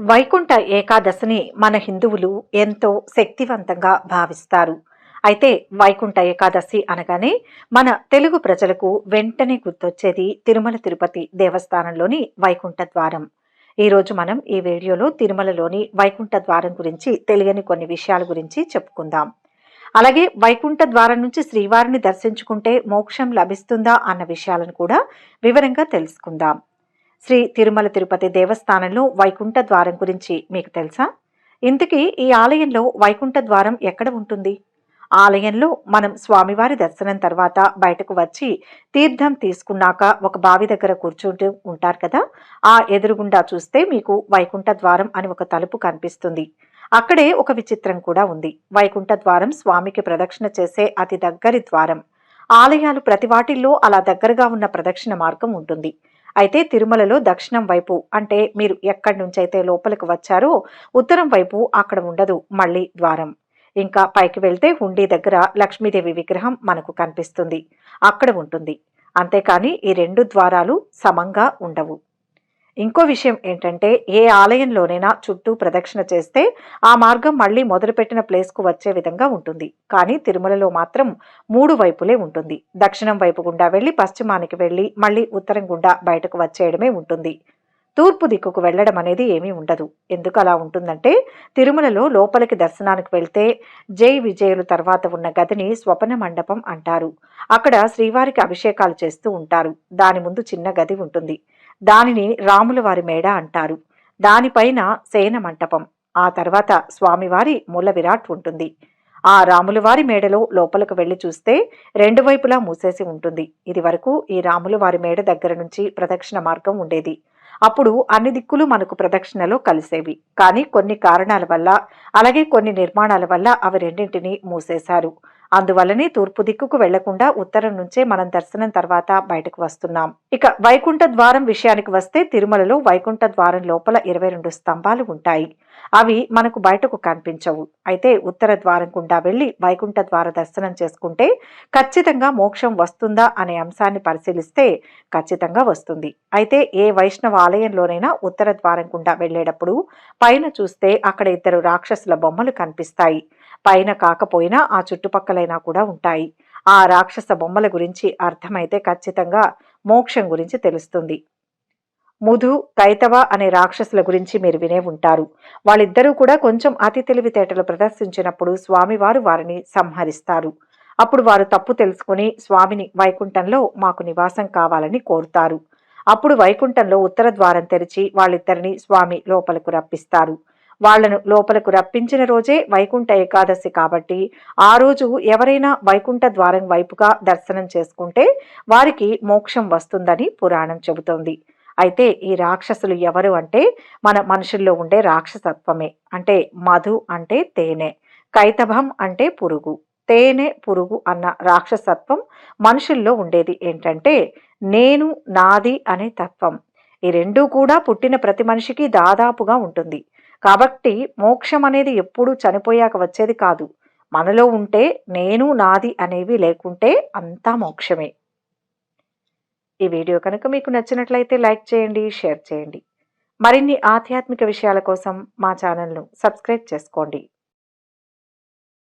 వైకుంఠ ఏకాదశిని మన హిందువులు ఎంతో శక్తివంతంగా భావిస్తారు. అయితే వైకుంఠ ఏకాదశి అనగానే మన తెలుగు ప్రజలకు వెంటనే గుర్తొచ్చేది తిరుమల తిరుపతి దేవస్థానంలోని వైకుంఠ ద్వారం. ఈరోజు మనం ఈ వీడియోలో తిరుమలలోని వైకుంఠ ద్వారం గురించి తెలియని కొన్ని విషయాల గురించి చెప్పుకుందాం. అలాగే వైకుంఠ ద్వారం నుంచి శ్రీవారిని దర్శించుకుంటే మోక్షం లభిస్తుందా అన్న విషయాలను కూడా వివరంగా తెలుసుకుందాం. శ్రీ తిరుమల తిరుపతి దేవస్థానంలో వైకుంఠ ద్వారం గురించి మీకు తెలుసా? ఇంతకీ ఈ ఆలయంలో వైకుంఠ ద్వారం ఎక్కడ ఉంటుంది? ఆలయంలో మనం స్వామివారి దర్శనం తర్వాత బయటకు వచ్చి తీర్థం తీసుకున్నాక ఒక బావి దగ్గర కూర్చుంటూ ఉంటారు కదా? ఆ ఎదురుగుండా చూస్తే మీకు వైకుంఠ ద్వారం అని ఒక తలుపు కనిపిస్తుంది. అక్కడే ఒక విచిత్రం కూడా ఉంది. వైకుంఠ ద్వారం స్వామికి ప్రదక్షిణ చేసే అతి దగ్గరి ద్వారం. ఆలయాలు ప్రతి వాటిల్లో అలా దగ్గరగా ఉన్న ప్రదక్షిణ మార్గం ఉంటుంది. అయితే తిరుమలలో దక్షిణం వైపు అంటే మీరు ఎక్కడి నుంచి అయితే లోపలికి వచ్చారో ఉత్తరం వైపు అక్కడ ఉండదు మళ్ళీ ద్వారం. ఇంకా పైకి వెళ్తే హుండీ దగ్గర లక్ష్మీదేవి విగ్రహం మనకు కనిపిస్తుంది. అక్కడ ఉంటుంది. అంతేకాని ఈ రెండు ద్వారాలు సమంగా ఉండవు. ఇంకో విషయం ఏంటంటే ఏ ఆలయంలోనైనా చుట్టూ ప్రదక్షిణ చేస్తే ఆ మార్గం మళ్ళీ మొదలుపెట్టిన ప్లేస్కు వచ్చే విధంగా ఉంటుంది. కానీ తిరుమలలో మాత్రం మూడు వైపులే ఉంటుంది. దక్షిణం వైపు గుండా వెళ్ళి పశ్చిమానికి వెళ్ళి మళ్ళీ ఉత్తరం గుండా బయటకు వచ్చేయడమే ఉంటుంది. తూర్పు దిక్కుకు వెళ్ళడం అనేది ఏమీ ఉండదు. ఎందుకు అలా ఉంటుందంటే తిరుమలలో లోపలికి దర్శనానికి వెళ్తే జై విజయులు తర్వాత ఉన్న గదిని స్వపన మండపం అంటారు. అక్కడ శ్రీవారికి అభిషేకాలు చేస్తూ ఉంటారు. దాని ముందు చిన్న గది ఉంటుంది. దానిని రాముల వారి మేడ అంటారు. దానిపైన సేన మంటపం. ఆ తర్వాత స్వామివారి మూల విరాట్ ఉంటుంది. ఆ రాములవారి మేడలో లోపలకు వెళ్ళి చూస్తే రెండు వైపులా మూసేసి ఉంటుంది. ఇది వరకు ఈ రాములవారి మేడ దగ్గర నుంచి ప్రదక్షిణ మార్గం ఉండేది. అప్పుడు అన్ని దిక్కులు మనకు ప్రదక్షిణలో కలిసేవి. కానీ కొన్ని కారణాల వల్ల అలాగే కొన్ని నిర్మాణాల వల్ల అవి రెండింటినీ మూసేశారు. అందువల్లనే తూర్పు దిక్కుకు వెళ్ళకుండా ఉత్తరం నుంచే మనం దర్శనం తర్వాత బయటకు వస్తున్నాం. ఇక వైకుంఠ ద్వారం విషయానికి వస్తే తిరుమలలో వైకుంఠ ద్వారం లోపల ఇరవై రెండు స్తంభాలు ఉంటాయి. అవి మనకు బయటకు కనిపించవు. అయితే ఉత్తర ద్వారం గుండా వెళ్ళి వైకుంఠ ద్వార దర్శనం చేసుకుంటే ఖచ్చితంగా మోక్షం వస్తుందా అనే అంశాన్ని పరిశీలిస్తే ఖచ్చితంగా వస్తుంది. అయితే ఏ వైష్ణవ ఆలయంలోనైనా ఉత్తర ద్వారం గుండా వెళ్ళేటప్పుడు పైన చూస్తే అక్కడ ఇద్దరు రాక్షసుల బొమ్మలు కనిపిస్తాయి. పైన కాకపోయినా ఆ చుట్టుపక్కలైనా కూడా ఉంటాయి. ఆ రాక్షస బొమ్మల గురించి అర్థమైతే ఖచ్చితంగా మోక్షం గురించి తెలుస్తుంది. ముధు కైతవ అనే రాక్షసుల గురించి మీరు వినే ఉంటారు. వాళ్ళిద్దరూ కూడా కొంచెం అతి తెలివితేటలు ప్రదర్శించినప్పుడు స్వామివారు వారిని సంహరిస్తారు. అప్పుడు వారు తప్పు తెలుసుకుని స్వామిని వైకుంఠంలో మాకు నివాసం కావాలని కోరుతారు. అప్పుడు వైకుంఠంలో ఉత్తర ద్వారం తెరిచి వాళ్ళిద్దరిని స్వామి లోపలకు రప్పిస్తారు. వాళ్ళను లోపలకు రప్పించిన రోజే వైకుంఠ ఏకాదశి కాబట్టి ఆ రోజు ఎవరైనా వైకుంఠ ద్వారం వైపుగా దర్శనం చేసుకుంటే వారికి మోక్షం వస్తుందని పురాణం చెబుతోంది. అయితే ఈ రాక్షసులు ఎవరు అంటే మన మనుషుల్లో ఉండే రాక్షసత్వమే. అంటే మధు అంటే తేనె కైతభం అంటే పురుగు. తేనె పురుగు అన్న రాక్షసత్వం మనుషుల్లో ఉండేది ఏంటంటే నేను నాది అనే తత్వం. ఈ రెండూ కూడా పుట్టిన ప్రతి మనిషికి దాదాపుగా ఉంటుంది. కాబట్టి మోక్షం అనేది ఎప్పుడూ చనిపోయాక వచ్చేది కాదు. మనలో ఉంటే నేను నాది అనేవి లేకుంటే అంతా మోక్షమే. ఈ వీడియో కనుక మీకు నచ్చినట్లయితే లైక్ చేయండి షేర్ చేయండి. మరిన్ని ఆధ్యాత్మిక విషయాల కోసం మా ఛానల్ను సబ్స్క్రైబ్ చేసుకోండి.